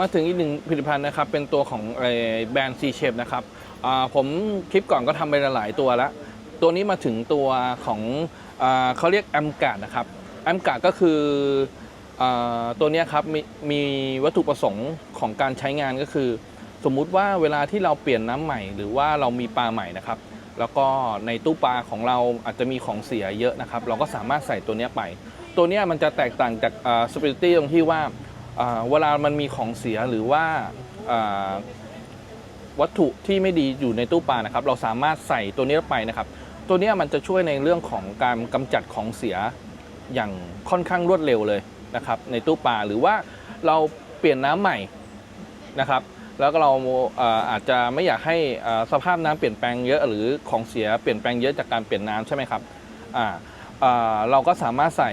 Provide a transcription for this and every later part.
มาถึงอีกหนึ่งผลิตภัณฑ์นะครับ เป็นตัวของแบรนด์ C Shape นะครับผมคลิปก่อนก็ทำไปหลายตัวแล้ว ตัวนี้มาถึงตัวของอเขาเรียกแอมกาดนะครับแอมกาดก็คืออตัวนี้ครับมีมีวัตถุประสงค์ของการใช้งานก็คือ สมมุติว่าเวลาที่เราเปลี่ยนน้ำใหม่ หรือว่าเรามีปลาใหม่นะครับ แล้วก็ในตู้ปลาของเราอาจจะมีของเสียเยอะนะครับ เราก็สามารถใส่ตัวนี้ไป ตัวนี้มันจะแตกต่างจากสปิริตี้ตรงที่ว่า เวลามันมีของเสียหรือว่าวัตถุที่ไม่ดีอยู่ในตู้ปลานะครับ เราสามารถใส่ตัวนี้ไปนะครับ ตัวนี้มันจะช่วยในเรื่องของการกำจัดของเสียอย่างค่อนข้างรวดเร็วเลยนะครับ ในตู้ปลาหรือว่าเราเปลี่ยนน้ำใหม่นะครับ แล้วก็เราเอ่อาจจะไม่อยากให้สภาพน้ำเปลี่ยนแปลงเยอะหรือของเสียเปลี่ยนแปลงเยอะจากการเปลี่ยนน้ำใช่ไหมครับเราก็สามารถใส่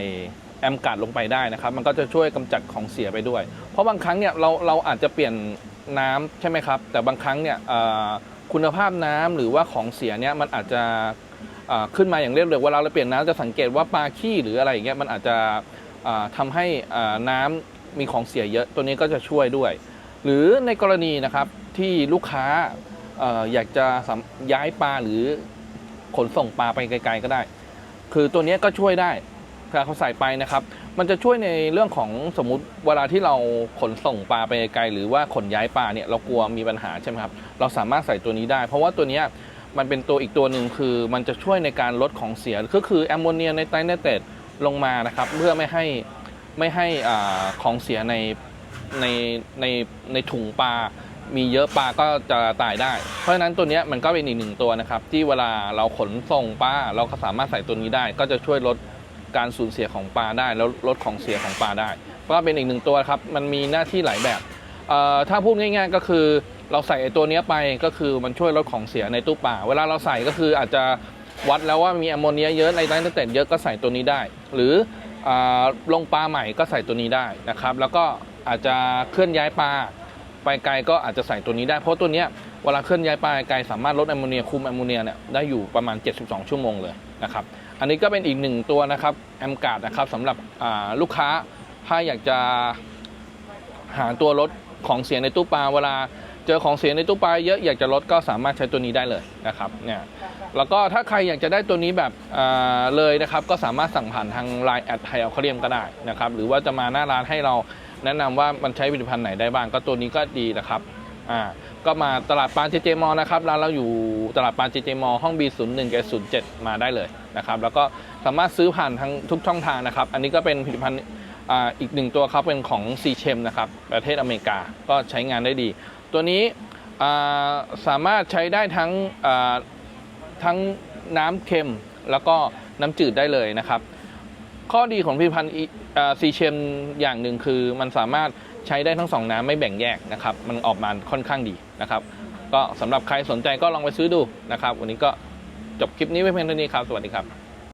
แอมกัดลงไปได้นะครับ มันก็จะช่วยกำจัดของเสียไปด้วย เพราะบางครั้งเนี่ยเราเราอาจจะเปลี่ยนน้ำใช่ไหมครับ แต่บางครั้งเนี่ยคุณภาพน้ำหรือว่าของเสียเนี่ยมันอาจจะขึ้นมาอย่างเร็วเลยเวลาเราเปลี่ยนน้ำจะสังเกตว่าปลาขี้หรืออะไรอย่างเงี้ยมันอาจจะทำาให้น้ำมีของเสียเยอะตัวนี้ก็จะช่วยด้วย หรือในกรณีนะครับที่ลูกค้าออยากจะย้ายปลาหรือขนส่งปลาไปไกล ๆ ก็ได้ คือตัวนี้ก็ช่วยได้ ถ้าเขาใส่ไปนะครับ มันจะช่วยในเรื่องของสมมุติเวลาที่เราขนส่งปลาไปไกลหรือว่าขนย้ายปลาเนี่ยเรากลัวมีปัญหาใช่ไหมครับ เราสามารถใส่ตัวนี้ได้ เพราะว่าตัวนี้มันเป็นตัวอีกตัวหนึ่งคือ มันจะช่วยในการลดของเสีย ก็คือแอมโมเนียในไตรเนเตรตลงมานะครับ เพื่อไม่ให้ไม่ให้อาของเสียในในในในถุงปลามีเยอะปลาก็จะตายได้ เพราะฉะนั้นตัวนี้มันก็เป็นอีกหนึ่งตัวนะครับ ที่เวลาเราขนส่งปลาเราก็สามารถใส่ตัวนี้ได้ ก็จะช่วยลด การสูญเสียของปลาได้ แล้วลดของเสียของปลาได้ ก็เป็นอีกหนึ่งตัวครับมันมีหน้าที่หลายแบบถ้าพูดง่ายๆก็คือเราใส่ไอ้ตัวนี้ไปก็คือมันช่วยลดของเสียในตู้ปลาเวลาเราใส่ก็คืออาจจะวัดแล้วว่ามีแอมโมเนียเยอะในไนโตรเจนเยอะก็ใส่ตัวนี้ได้ หรืออลงปลาใหม่ก็ใส่ตัวนี้ได้นะครับ แล้วก็อาจจะเคลื่อนย้ายปลาไปไกลก็อาจจะใส่ตัวนี้ได้ เพราะตัวเนี้ย เวลาเคลื่อนย้ายปลาไกลสามารถลดแอมโมเนียคุมแอมโมเนียเนี่ยได้อยู่ประมาณ 72 ชั่วโมงเลยนะครับอันนี้ก็เป็นอีกหนึ่งตัวนะครับแอมการ์ดนะครับสำหรับลูกค้าถ้าอยากจะหาตัวลดของเสียในตู้ปลาเวลาเจอของเสียในตู้ปลาเยอะอยากจะลดก็สามารถใช้ตัวนี้ได้เลยนะครับเนี่ยแล้วก็ถ้าใครอยากจะได้ตัวนี้แบบเลยนะครับก็สามารถสั่งผ่านทาง Line แอดไทยอาเคาเรียมก็ได้นะครับหรือว่าจะมาหน้าร้านให้เราแนะนำว่ามันใช้ผลิตภัณฑ์ไหนได้บ้างก็ตัวนี้ก็ดีนะครับ อ่าก็มาตลาดปลาเจเจมอนะครับร้านเราอยู่ตลาดปลาเจเจมอห้อง B01 กับ07 มาได้เลยนะครับแล้วก็สามารถซื้อผ่านทางทุกช่องทางนะครับ อันนี้ก็เป็นผลิตภัณฑ์อีกหนึ่งตัวครับเป็นของซีเชมนะครับประเทศอเมริกาก็ใช้งานได้ดี ตัวนี้สามารถใช้ได้ทั้งทั้งน้ำเค็มแล้วก็น้ำจืดได้เลยนะครับ ข้อดีของผลิตภัณฑ์ซีเชมอย่างหนึ่งคือมันสามารถ ใช้ได้ทั้งสองน้ำไม่แบ่งแยกนะครับ มันออกมาค่อนข้างดีนะครับ ก็สำหรับใครสนใจก็ลองไปซื้อดูนะครับ วันนี้ก็จบคลิปนี้ไว้เพียงเท่านี้ครับ สวัสดีครับ